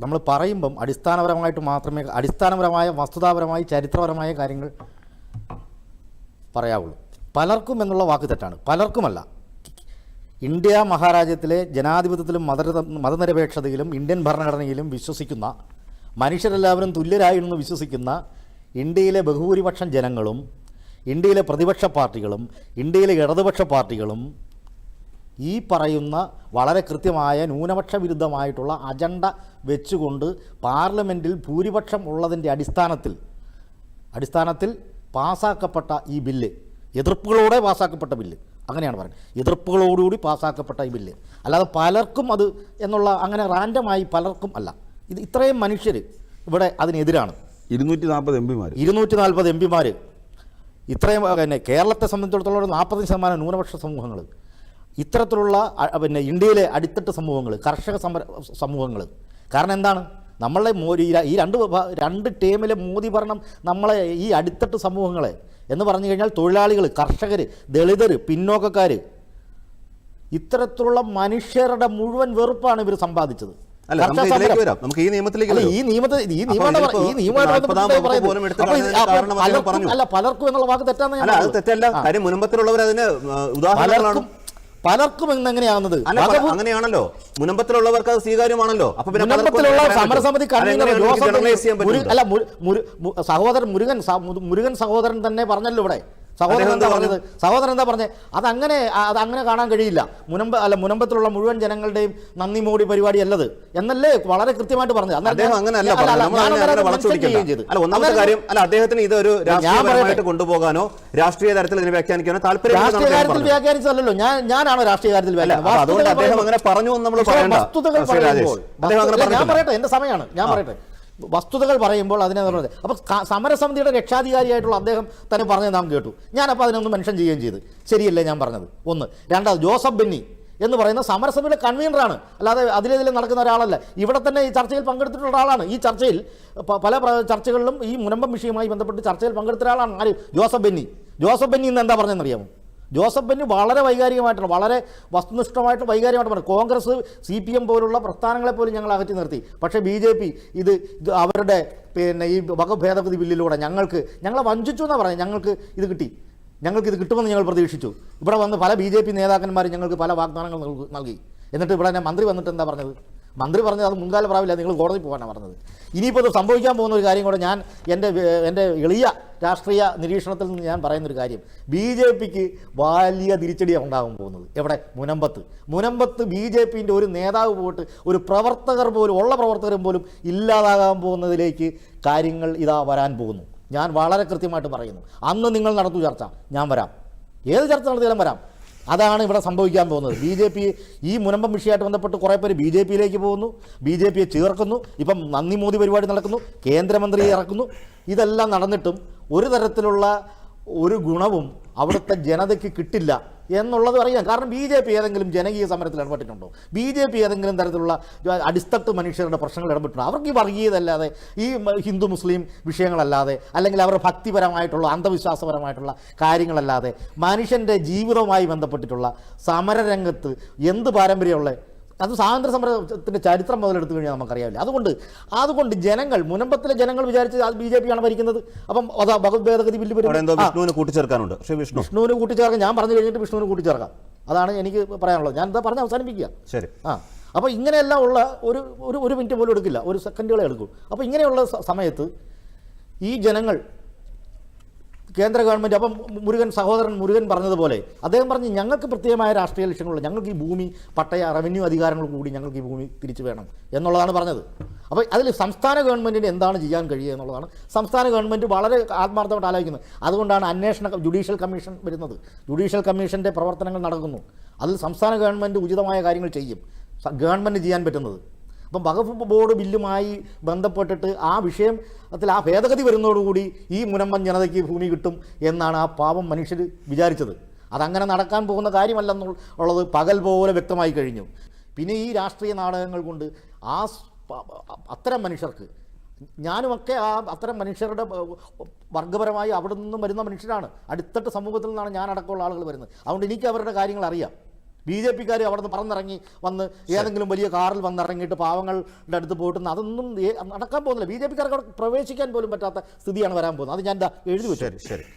നമ്മൾ പറയുമ്പം അടിസ്ഥാനപരമായിട്ട് മാത്രമേ അടിസ്ഥാനപരമായ വസ്തുതാപരമായ ചരിത്രപരമായ കാര്യങ്ങൾ പറയാവുള്ളൂ. പലർക്കും എന്നുള്ള വാക്ക് തെറ്റാണ്. പലർക്കുമല്ല. ഇന്ത്യ മഹാരാജ്യത്തിലെ ജനാധിപത്യത്തിലും മത മതനിരപേക്ഷതയിലും ഇന്ത്യൻ ഭരണഘടനയിലും വിശ്വസിക്കുന്ന മനുഷ്യരെല്ലാവരും തുല്യരായിരുന്നു വിശ്വസിക്കുന്ന ഇന്ത്യയിലെ ബഹുഭൂരിപക്ഷം ജനങ്ങളും ഇന്ത്യയിലെ പ്രതിപക്ഷ പാർട്ടികളും ഇന്ത്യയിലെ ഇടതുപക്ഷ പാർട്ടികളും ഈ പറയുന്ന വളരെ കൃത്യമായ ന്യൂനപക്ഷ വിരുദ്ധമായിട്ടുള്ള അജണ്ട വെച്ചുകൊണ്ട് പാർലമെന്റിൽ ഭൂരിപക്ഷം ഉള്ളതിന്റെ അടിസ്ഥാനത്തിൽ അടിസ്ഥാനത്തിൽ പാസാക്കപ്പെട്ട ഈ ബില്ല് എതിർപ്പുകളോടെ പാസാക്കപ്പെട്ട ബില്ല് അങ്ങനെയാണ് പറയുന്നത്. എതിർപ്പുകളോടുകൂടി പാസ്സാക്കപ്പെട്ട ഈ ബില്ല്. അല്ലാതെ പലർക്കും അത് എന്നുള്ള അങ്ങനെ റാൻഡമായി പലർക്കും അല്ല. ഇത് ഇത്രയും മനുഷ്യർ ഇവിടെ അതിനെതിരാണ്. ഇരുന്നൂറ്റി നാൽപ്പത് എം പിമാർ ഇരുന്നൂറ്റി നാൽപ്പത് എം പിമാർ ഇത്രയും പിന്നെ കേരളത്തെ സംബന്ധിച്ചിടത്തോളം നാൽപ്പത് ശതമാനം ന്യൂനപക്ഷ സമൂഹങ്ങൾ ഇത്തരത്തിലുള്ള പിന്നെ ഇന്ത്യയിലെ അടിത്തട്ട് സമൂഹങ്ങൾ കർഷക സമര സമൂഹങ്ങൾ കാരണം എന്താണ്? നമ്മളെ മോദി ഈ രണ്ട് രണ്ട് ടീമിലെ മോദി ഭരണം നമ്മളെ ഈ അടിത്തട്ട് സമൂഹങ്ങളെ എന്ന് പറഞ്ഞു കഴിഞ്ഞാൽ തൊഴിലാളികൾ കർഷകർ ദളിതർ പിന്നോക്കക്കാർ ഇത്തരത്തിലുള്ള മനുഷ്യരുടെ മുഴുവൻ വെറുപ്പാണ് ഇവർ സമ്പാദിച്ചത്. നമുക്ക് ഈ നിയമത്തിലേക്ക് ഈ നിയമത്തെ ഈ നിയമമാണ് ഈ നിയമമായിട്ട്. അല്ല പലർക്കും എന്നുള്ള വാക്ക് തെറ്റാന്ന് ഞാൻ തെറ്റല്ല. കാര്യം മുൻപത്തിലുള്ളവർ അതിന് ആ, ഉദാഹരണങ്ങളാണ്. പലർക്കും എന്നെങ്ങനെയാവുന്നത് അങ്ങനെയാണല്ലോ. മുനമ്പത്തിലുള്ളവർക്ക് അത് സ്വീകാര്യമാണല്ലോ. അപ്പൊ മുനമ്പത്തിലുള്ള സമരസമിതി കൺവീനർ? അല്ല സഹോദരൻ മുരുകൻ മുരുകൻ സഹോദരൻ തന്നെ പറഞ്ഞല്ലോ ഇവിടെ. സഹോദരൻ എന്താ പറഞ്ഞത്? സഹോദരൻ എന്താ പറഞ്ഞത് അതങ്ങനെ അത് അങ്ങനെ കാണാൻ കഴിയില്ല. മുനമ്പ അല്ല മുനമ്പത്തിലുള്ള മുഴുവൻ ജനങ്ങളുടെയും നന്ദി മോടി പരിപാടി അല്ലത്. എന്നല്ലേ വളരെ കൃത്യമായിട്ട് പറഞ്ഞത്. ഒന്നാമത്തെ കാര്യം അല്ല അദ്ദേഹത്തിന് ഇതൊരു ഒരു പറയട്ടെ. കൊണ്ടുപോകാനോ രാഷ്ട്രീയ തരത്തിൽ ഇതിനെ വ്യാഖ്യാനിക്കാനോ താല്പര്യം രാഷ്ട്രീയ കാര്യത്തിൽ വ്യാഖ്യാനിച്ചതല്ലോ ഞാൻ ഞാനാണോ രാഷ്ട്രീയ കാര്യത്തിൽ അതുകൊണ്ട് അദ്ദേഹം അങ്ങനെ പറഞ്ഞു നമ്മൾ വസ്തുതകൾ പറയുമ്പോൾ ഞാൻ പറയട്ടെ എന്റെ സമയമാണ്. ഞാൻ പറയട്ടെ. വസ്തുതകൾ പറയുമ്പോൾ അതിനെ പറഞ്ഞത് അപ്പോൾ സമരസമിതിയുടെ രക്ഷാധികാരിയായിട്ടുള്ള അദ്ദേഹം തന്നെ പറഞ്ഞത് നാം കേട്ടു. ഞാനപ്പോൾ അതിനൊന്ന് മെൻഷൻ ചെയ്യുകയും ചെയ്തു. ശരിയല്ലേ ഞാൻ പറഞ്ഞത്? ഒന്ന്. രണ്ടാമത് ജോസഫ് ബെന്നി എന്ന് പറയുന്ന സമരസമിതിയുടെ കൺവീനറാണ് അല്ലാതെ അതിലെതിലെ നടക്കുന്ന ഒരാളല്ല. ഇവിടെ തന്നെ ഈ ചർച്ചയിൽ പങ്കെടുത്തിട്ടുള്ള ഒരാളാണ്. ഈ ചർച്ചയിൽ പല ചർച്ചകളിലും ഈ മുനമ്പം വിഷയവുമായി ബന്ധപ്പെട്ട് ചർച്ചയിൽ പങ്കെടുത്ത ഒരാളാണ് ആര്? ജോസഫ് ബെന്നി. ജോസഫ് ബെന്നി ഇന്ന് എന്താ പറഞ്ഞതെന്നറിയാമോ? ജോസഫ് ബെന്നി വളരെ വൈകാരികമായിട്ടാണ് വളരെ വസ്തുനിഷ്ഠമായിട്ട് വൈകാരികമായിട്ട് പറഞ്ഞു. കോൺഗ്രസ് സി പി എം പോലുള്ള പ്രസ്ഥാനങ്ങളെ പോലും ഞങ്ങൾ അകറ്റി നിർത്തി. പക്ഷേ ബി ജെ പി ഇത് ഇത് അവരുടെ പിന്നെ ഈ വകഭേദഗതി ബില്ലിലൂടെ ഞങ്ങൾക്ക് ഞങ്ങളെ വഞ്ചിച്ചു എന്നാണ് പറഞ്ഞത് ഞങ്ങൾക്ക് ഇത് കിട്ടി. ഞങ്ങൾക്ക് ഇത് കിട്ടുമെന്ന് ഞങ്ങൾ പ്രതീക്ഷിച്ചു. ഇവിടെ വന്ന് പല ബി ജെ പി നേതാക്കന്മാരും ഞങ്ങൾക്ക് പല വാഗ്ദാനങ്ങൾ നൽകി. എന്നിട്ട് ഇവിടെ മന്ത്രി വന്നിട്ട് എന്താ പറഞ്ഞത്? മന്ത്രി പറഞ്ഞത് അത് മുൻകാല പ്രാവില്ല നിങ്ങൾ കോടതി പോകാനാണ് പറഞ്ഞത്. ഇനിയിപ്പോൾ ഇത് സംഭവിക്കാൻ പോകുന്ന ഒരു കാര്യം കൂടെ ഞാൻ എന്റെ എന്റെ എളിയ രാഷ്ട്രീയ നിരീക്ഷണത്തിൽ നിന്ന് ഞാൻ പറയുന്നൊരു കാര്യം. ബി ജെ പിക്ക് വലിയ തിരിച്ചടിയാണ് ഉണ്ടാകാൻ പോകുന്നത്. എവിടെ? മുനമ്പത്ത്. മുനമ്പത്ത് ബി ജെ പിന്റെ ഒരു നേതാവ് പോയിട്ട് ഒരു പ്രവർത്തകർ പോലും ഉള്ള പ്രവർത്തകരും പോലും ഇല്ലാതാകാൻ പോകുന്നതിലേക്ക് കാര്യങ്ങൾ ഇതാ വരാൻ പോകുന്നു. ഞാൻ വളരെ കൃത്യമായിട്ട് പറയുന്നു. അന്ന് നിങ്ങൾ നടത്തു ചർച്ച ഞാൻ വരാം. ഏത് ചർച്ച നടത്തിയാലും വരാം. അതാണ് ഇവിടെ സംഭവിക്കാൻ പോകുന്നത്. ബി ജെ പി ഈ മുനമ്പം വിഷയമായിട്ട് ബന്ധപ്പെട്ട് കുറേ പേര് ബി ജെ പിയിലേക്ക് പോകുന്നു. ബി ജെ പിയെ ചേർക്കുന്നു. ഇപ്പം നന്ദി മോദി പരിപാടി നടക്കുന്നു. കേന്ദ്രമന്ത്രിയെ ഇറക്കുന്നു. ഇതെല്ലാം നടന്നിട്ടും ഒരു തരത്തിലുള്ള ഒരു ഗുണവും അവിടുത്തെ ജനതയ്ക്ക് കിട്ടില്ല എന്നുള്ളത് അറിയാം. കാരണം ബി ജെ പി ഏതെങ്കിലും ജനകീയ സമരത്തിൽ ഇടപെട്ടിട്ടുണ്ടോ? ബി ജെ പി ഏതെങ്കിലും തരത്തിലുള്ള അടിത്തട്ട് മനുഷ്യരുടെ പ്രശ്നങ്ങൾ ഇടപെട്ടിട്ടുണ്ടോ? അവർക്ക് ഈ വർഗീയതല്ലാതെ ഈ ഹിന്ദു മുസ്ലിം വിഷയങ്ങളല്ലാതെ അല്ലെങ്കിൽ അവരുടെ ഭക്തിപരമായിട്ടുള്ള അന്ധവിശ്വാസപരമായിട്ടുള്ള കാര്യങ്ങളല്ലാതെ മനുഷ്യന്റെ ജീവിതവുമായി ബന്ധപ്പെട്ടിട്ടുള്ള സമരരംഗത്ത് എന്ത് പാരമ്പര്യമുള്ള അത് സ്വാതന്ത്ര്യ സമരത്തിന്റെ ചരിത്രം മുതലെടുത്തു കഴിഞ്ഞാൽ നമുക്കറിയാവില്ല അതുകൊണ്ട് അതുകൊണ്ട് ജനങ്ങൾ മുനമ്പത്തിലെ ജനങ്ങൾ വിചാരിച്ച് അത് ബി ജെ പി ആണ് ഭരിക്കുന്നത്. അപ്പം അത് ഭഗവത് ഭേദഗതി ബില്ല് വിഷ്ണുവിന് കൂട്ടിച്ചേർക്കാനുണ്ട്. ശ്രീ വിഷ്ണു. വിഷ്ണുവിന് കൂട്ടിച്ചേർക്കാം. ഞാൻ പറഞ്ഞു കഴിഞ്ഞിട്ട് വിഷ്ണുവിന് കൂട്ടിച്ചേർക്കാം. അതാണ് എനിക്ക് പറയാനുള്ളത്. ഞാൻ എന്താ പറഞ്ഞ് അവസാനിപ്പിക്കുക. ശരി. ആ. അപ്പോൾ ഇങ്ങനെയെല്ലാം ഉള്ള ഒരു ഒരു ഒരു മിനിറ്റ് പോലും എടുക്കില്ല. ഒരു സെക്കൻഡുകളെ എടുക്കും. അപ്പോൾ ഇങ്ങനെയുള്ള സമയത്ത് ഈ ജനങ്ങൾ കേന്ദ്ര ഗവൺമെന്റ് അപ്പം മുരുകൻ സഹോദരൻ മുരുകൻ പറഞ്ഞതുപോലെ അദ്ദേഹം പറഞ്ഞ് ഞങ്ങൾക്ക് പ്രത്യേകമായ രാഷ്ട്രീയ ലക്ഷ്യങ്ങളുള്ള ഞങ്ങൾക്ക് ഈ ഭൂമി പട്ടയ റവന്യൂ അധികാരങ്ങൾ കൂടി ഞങ്ങൾക്ക് ഈ ഭൂമി തിരിച്ചു വേണം എന്നുള്ളതാണ് പറഞ്ഞത്. അപ്പോൾ അതിൽ സംസ്ഥാന ഗവൺമെന്റിന് എന്താണ് ചെയ്യാൻ കഴിയുക എന്നുള്ളതാണ്. സംസ്ഥാന ഗവൺമെന്റ് വളരെ ആത്മാർത്ഥമായിട്ട് ആലോചിക്കുന്നത് അതുകൊണ്ടാണ് അന്വേഷണ ജുഡീഷ്യൽ കമ്മീഷൻ വരുന്നത്. ജുഡീഷ്യൽ കമ്മീഷന്റെ പ്രവർത്തനങ്ങൾ നടക്കുന്നു. അതിൽ സംസ്ഥാന ഗവൺമെന്റ് ഉചിതമായ കാര്യങ്ങൾ ചെയ്യും. ഗവൺമെന്റ് ചെയ്യാൻ പറ്റുന്നത്. അപ്പം വകുപ്പ് ബോർഡ് ബില്ലുമായി ബന്ധപ്പെട്ടിട്ട് ആ വിഷയം വിഷയത്തിൽ ആ ഭേദഗതി വരുന്നതോടുകൂടി ഈ മുനമ്പൻ ജനതയ്ക്ക് ഭൂമി കിട്ടും എന്നാണ് ആ പാവം മനുഷ്യർ വിചാരിച്ചത്. അതങ്ങനെ നടക്കാൻ പോകുന്ന കാര്യമല്ലെന്നുള്ളത് പകൽ പോലെ വ്യക്തമായി കഴിഞ്ഞു. പിന്നെ ഈ രാഷ്ട്രീയ നാടകങ്ങൾ കൊണ്ട് ആ അത്തരം മനുഷ്യർക്ക് ഞാനുമൊക്കെ ആ അത്തരം മനുഷ്യരുടെ വർഗപരമായി അവിടെ നിന്നും വരുന്ന മനുഷ്യരാണ്. അടുത്തട്ട് സമൂഹത്തിൽ നിന്നാണ് ഞാൻ അടക്കമുള്ള ആളുകൾ വരുന്നത്. അതുകൊണ്ട് എനിക്ക് അവരുടെ കാര്യങ്ങൾ അറിയാം. ബി ജെ പിക്കാർ അവിടെ നിന്ന് പറന്നിറങ്ങി വന്ന് ഏതെങ്കിലും വലിയ കാറിൽ വന്നിറങ്ങിയിട്ട് പാവങ്ങളുടെ അടുത്ത് പോയിട്ട് അതൊന്നും നടക്കാൻ പോകുന്നില്ല. ബി ജെ പിക്കാർക്ക് അവിടെ പ്രവേശിക്കാൻ പോലും പറ്റാത്ത സ്ഥിതിയാണ് വരാൻ പോകുന്നത്. അത് ഞാൻ എഴുതി വെച്ചു. ശരി.